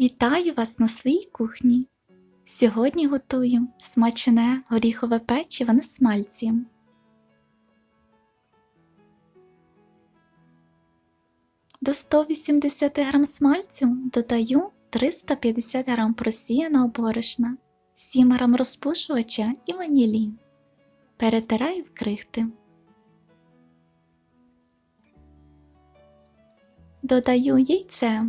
Вітаю вас на своїй кухні. Сьогодні готую смачне горіхове печиво на смальці. До 180 г смальцю додаю 350 г просіяного борошна, 7 г розпушувача і ванілін. Перетираю в крихти. Додаю яйце,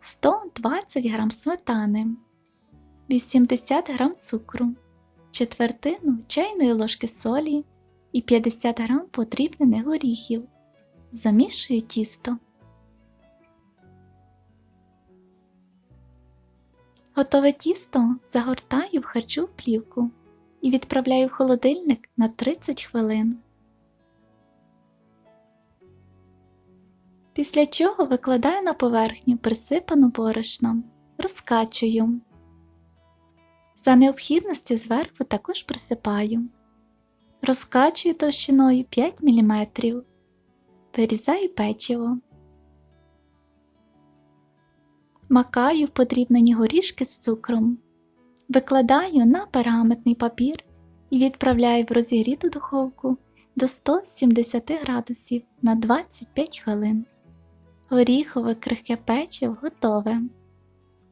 120 г сметани, 80 г цукру, четвертину чайної ложки солі і 50 г подрібнених горіхів. Замішую тісто. Готове тісто загортаю в харчову плівку і відправляю в холодильник на 30 хвилин. Після чого викладаю на поверхню присипану борошном, розкачую. За необхідності зверху також присипаю. Розкачую товщиною 5 мм. Вирізаю печиво. Макаю в подрібнені горішки з цукром. Викладаю на пергаментний папір і відправляю в розігріту духовку до 170 градусів на 25 хвилин. Горіхове крихке печиво готове.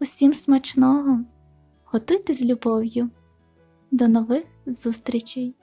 Усім смачного! Готуйте з любов'ю. До нових зустрічей!